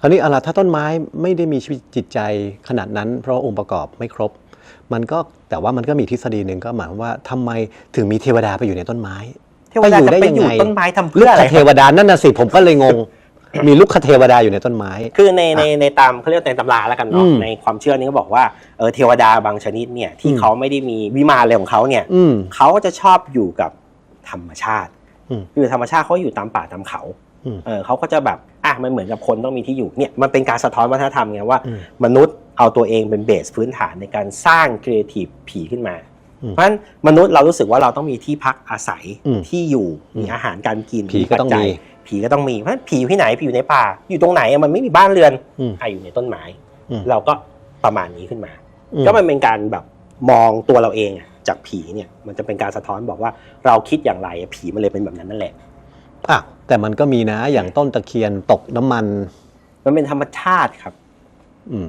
คราวนี้เอาล่ะถ้าต้นไม้ไม่ได้มีชีวิตจิตใจขนาดนั้น เพราะองค์ประกอบไม่ครบ มันก็แต่ว่ามันก็มีทฤษฎีหนึ่งก็หมายความว่าทำไมถึงมีเทวดาไปอยู่ในต้นไม้เทวดาจะไปอยู่ต้นไม้ทำลูเพื่กออะไรคเทวดานั่นน่ะสิผมก็เลยงงมีลูกคเทวดาอยู่ในต้นไม้ คือในในในตามเขาเรียกในตำราแล้วกันอืเนาะมในความเชื่อนี้ก็บอกว่าเออเทวดาบางชนิดเนี่ยที่อืมเขาไม่ได้มีวิมานอะไรของเขาเนี่ยอืมเขาก็จะชอบอยู่กับธรรมชาติอืมคือธรรมชาติเขาอยู่ตามป่าตามเขาอืมเออเขาก็จะแบบอะ มันเหมือนกับคนต้องมีที่อยู่เนี่ยมันเป็นการสะท้อนวัฒนธรรมไงว่าอืมมนุษย์เอาตัวเองเป็นเบสพื้นฐานในการสร้างครีเอทีฟผีขึ้นมาอืมเพราะฉะนั้นมนุษย์เรารู้สึกว่าเราต้องมีที่พักอาศัยอืมที่อยู่อืมมีอาหารการกินผีก็ต้องปัจจัยมีผีก็ต้องมีเพราะฉะนั้นผีอยู่ที่ไหนผีอยู่ในป่า อยู่ตรงไหนอะมันไม่มีบ้านเรือนอืมอะอยู่ในต้นไม้อืมเราก็ประมาณนี้ขึ้นมาอืมก็มันเป็นการแบบมองตัวเราเองอะจากผีเนี่ยมันจะเป็นการสะท้อนบอกว่าเราคิดอย่างไรอะผีมันเลยเป็นแบบนั้นนั่นแหละ อะแต่มันก็มีนะอย่างต้นตะเคียนตกน้ำมัน มันเป็นธรรมชาติครับ อืม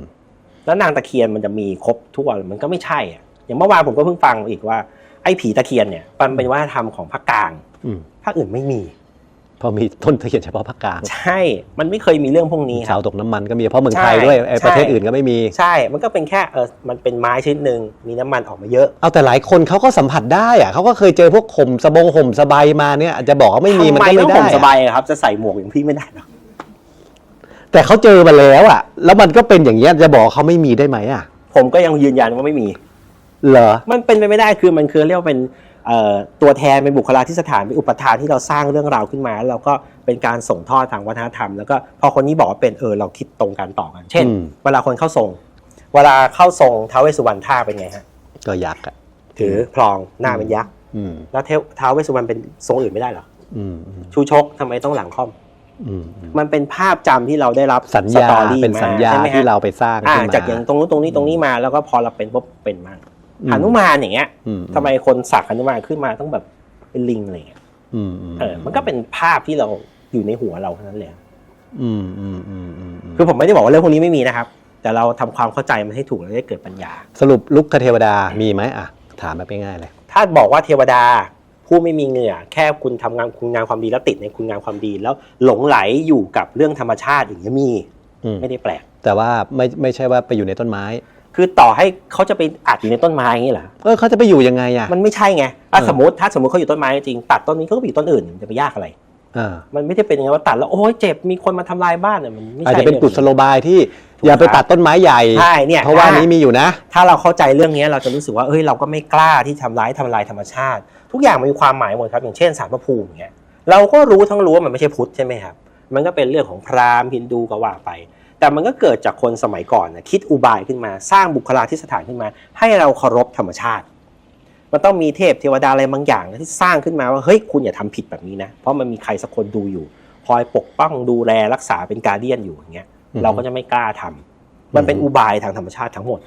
แล้วนางตะเคียนมันจะมีครบทุกวันมันก็ไม่ใช่อะอย่างเมื่อวานผมก็เพิ่งฟังอีกว่าไอ้ผีตะเคียนเนี่ยมันเป็นวัฒนธรรมของภาคกลางอืม ภาคอื่นไม่มี พอมีต้นตะเคียนเฉพาะภาคกลางใช่ มันไม่เคยมีเรื่องพวกนี้คชารัวบตกน้ำมันก็มีเพราะเมืองใช่ไทยด้วยไอ้ใช่ ประเทศอื่นก็ไม่มี ใช่ มันก็เป็นแค่เออมันเป็นไม้ชนิดหนึ่งมีน้ำมันออกมาเยอะ เอาแต่หลายคนเขาก็สัมผัสได้อะเขาก็เคยเจอพวกข่มสบงห่มสบายมาเนี่ยอาจจะบอกว่าไม่มีมันทำก็ไม่ต้องได้ผมสอะบายอะครับ จะใส่หมวกอย่างพี่ไม่ได้หรอกแต่เขาเจอมาแล้วอะแล้วมันก็เป็นอย่างเงี้ยจะบอกว่าเขาไม่มีได้ไหมอะผมก็ยังยืนยันว่าไม่มี เหรอ มันเป็นไปไม่ได้คือมันคือเรียกว่าเป็นเอ่อ ตัวแทนเป็นบุคลาธิสถานเป็นอุปทานที่เราสร้างเรื่องราวขึ้นมาแล้วเราก็เป็นการส่งทอดทางวัฒนธรรม แล้วก็พอคนนี้บอกว่าเป็นเออเราคิดตรงกันต่อกัน เช่นอืมเวลาคนเข้าทรง เวลาเข้าทรงท้าวเวสสุวรรณท่าเป็นไงฮะก็ยักษ์อะถือพลองหน้าเป็นยักษ์อืมแล้วเทวท้าวเวสสุวรรณเป็นทรงอื่นไม่ได้เหรออืมอืมชูชกทำไมต้องหลังค่อม อืมอืมมันเป็นภาพจำที่เราได้รับสัญสญาตอรี่เป็นสัญญาใช่ไหมฮะที่เราไปสร้างอ่าขึ้นมา จากอย่างตรงนู้นตรงนี้ตรงนี้มาแล้วก็พอเราเป็นปุ๊บเป็นมากอืม หนุมานอย่างเงี้ยอืมทำไมคนสักหนุมานขึ้นมาต้องแบบเป็นลิงอะไรเงี้ยอืมอืมเออ มันก็เป็นภาพที่เราอยู่ในหัวเราเท่านั้นเลยอืมอืมอืมอืมอืมคือผมไม่ได้บอกว่าเรื่องพวกนี้ไม่มีนะครับ แต่เราทำความเข้าใจมันให้ถูกแล้วได้เกิดปัญญา สรุปลุกคเทวดามีไหมอะถามแบบง่ายๆเลยถ้าบอกว่าเทวดาผู้ไม่มีเหงื่อ แค่คุณทำงานคุณงานความดีแล้วติดในคุณงานความดีแล้วหลงไหลอยู่กับเรื่องธรรมชาติอย่างนี้ยมีอืมไม่ได้แปลก แต่ว่าไม่ไม่ใช่ว่าไปอยู่ในต้นไม้ คือต่อให้เขาจะไปอัดอยู่ในต้นไม้อย่างนี้เหรอเออเขาจะไปอยู่ยังไงอะ มันไม่ใช่ไงอะเออ สมมติถ้าสมมติเขาอยู่ต้นไม้จริงตัดต้นนี้เขาก็ไปอยู่ต้นอื่นจะไปยากอะไรอ่ามันไม่ได้เป็นอย่างนั้นว่าตัดแล้วโอ้ยเจ็บมีคนมาทำลายบ้านเนี่ยมันไม่อาจใช่จะเป็นกุศโลบายที่ถูกอย่าไปครับตัดต้นไม้ใหญ่ ใช่เนี่ยเพราะว่านี้มีอยู่นะ ถ้าเราเข้าใจเรื่องนี้เราจะรู้สึกว่าเอ้ยเราก็ไม่กล้าที่ทำร้ายทำลายธรรมชาติ ทุกอย่างมันมีความหมายหมดครับอย่างเช่นสารพระภูมิอย่างเงี้ยเราก็รู้ทั้งรู้ว่ามันไม่ใช่พุทธใช่ไหมครับมันก็เป็นเรื่องของพราหมณ์ฮินดูก็ว่าไป แต่มันก็เกิดจากคนสมัยก่อนนะคิดอุบายขึ้นมา สร้างบุคลาธิสถานขึ้นมา ให้เราเคารพธรรมชาติ มันต้องมีเทพเทวดาอะไรบางอย่างนะที่สร้างขึ้นมาว่าเฮ้ยคุณอย่าทำผิดแบบนี้นะเพราะมันมีใครสักคนดูอยู่คอยปกป้องดูแลรักษาเป็นการเดียนอยู่อย่างเงี้ยอืมเราก็จะไม่กล้าทำมันเป็นอุบายทางธรรมชาติทั้งหมด